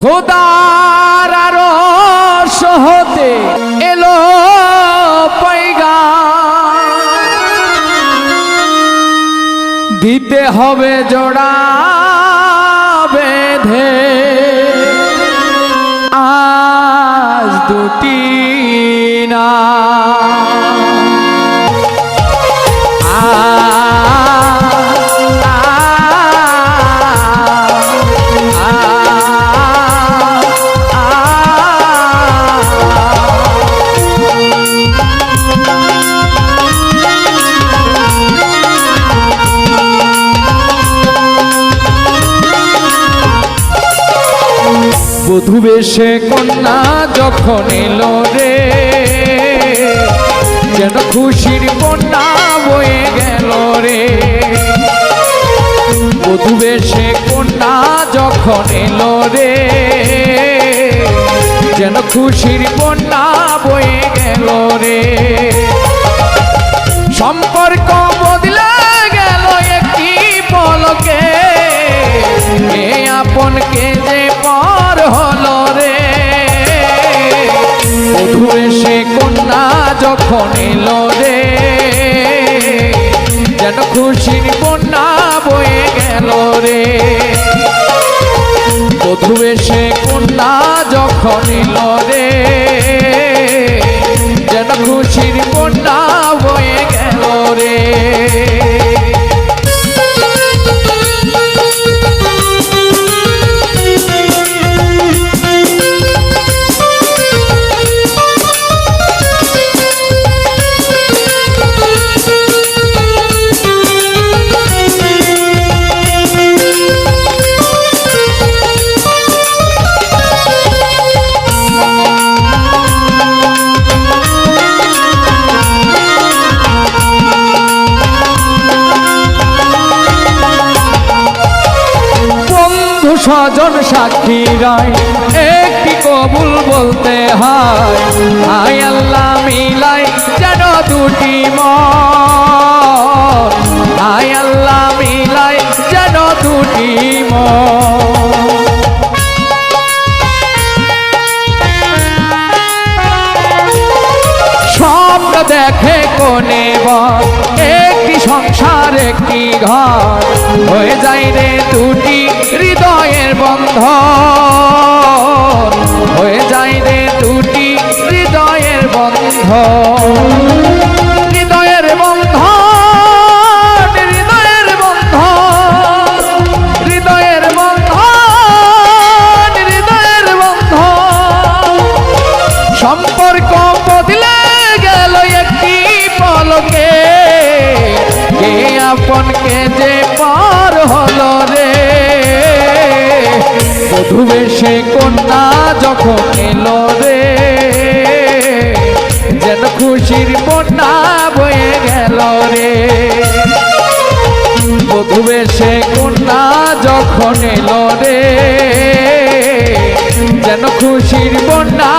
খোদার আরও সহতে এলো পাইগা দিতে হবে জোড়া বেঁধে। আজ দুটি বধু বেশে কন্যা যখন এলো রে, যেন খুশির কন্যা বয়ে গেল রে। বধু বেশে কন্যা যখন এলো রে, যেন খুশির কন্যা বয়ে গেল রে। সম্পর্ক যখন এলো রে, যেন খুশির বন্যা বয়ে গেল রে। বধু এসে কন্যা যখন এলো রে স্বজন সাক্ষী রায়। একটি কবুল বলতে হয়? আয় আল্লাহ মিলাই যেন দুটি মন। আল্লাহ মিলাই যেন দুটি স্বপ্ন দেখে কোনে সংসার একটি ঘর? হয়ে যায় রে দুটি হৃদয়ের বন্ধ হয়ে যায় রে দুটি হৃদয়ের বন্ধ আপনকে যে পার হলো রে? বধু বেশে কন্যা যখন এলো রে, যেন খুশির বন্যা বয়ে গেল রে। বধু বেশে কন্যা যখন এলো রে, যেন খুশির বন্যা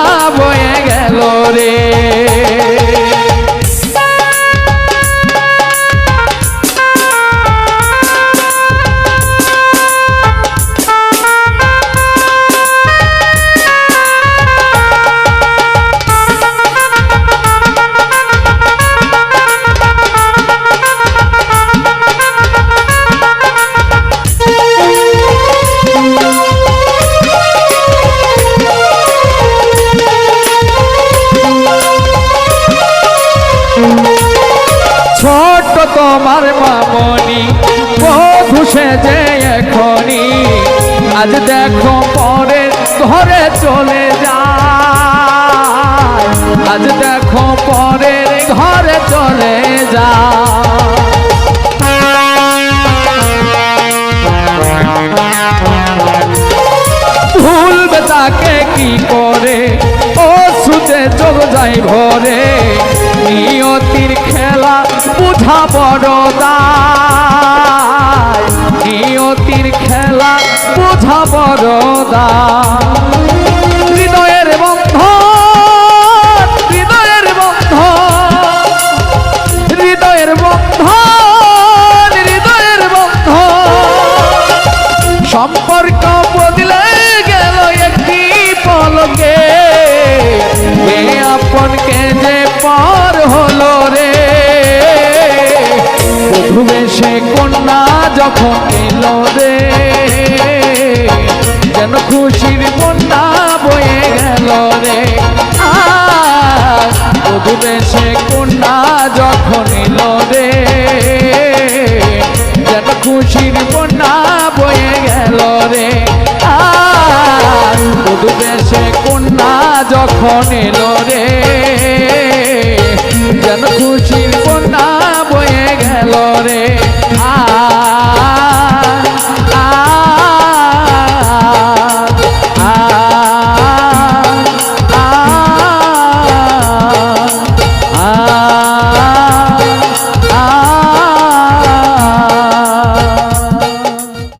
তোমার মামনি, বধু যে এখনি, আজ দেখো পরে ঘরে চলে যায়। আজ দেখো পরের ঘরে চলে যায়। ভুলবে তাকে কি করে? সুতে চোখ যাই ভরে নিয়তির খেলা বুঝা বড় যখন এলো রে, যেন খুশির বন্যা বয়ে গেল রে। মধুবে সে কন্যা যখন এলো রে, যেন খুশির বন্যা বয়ে গেল রে। মধুবে সে কন্যা যখন এলো রে, যেন খুশির বন্যা বয়ে গেল রে।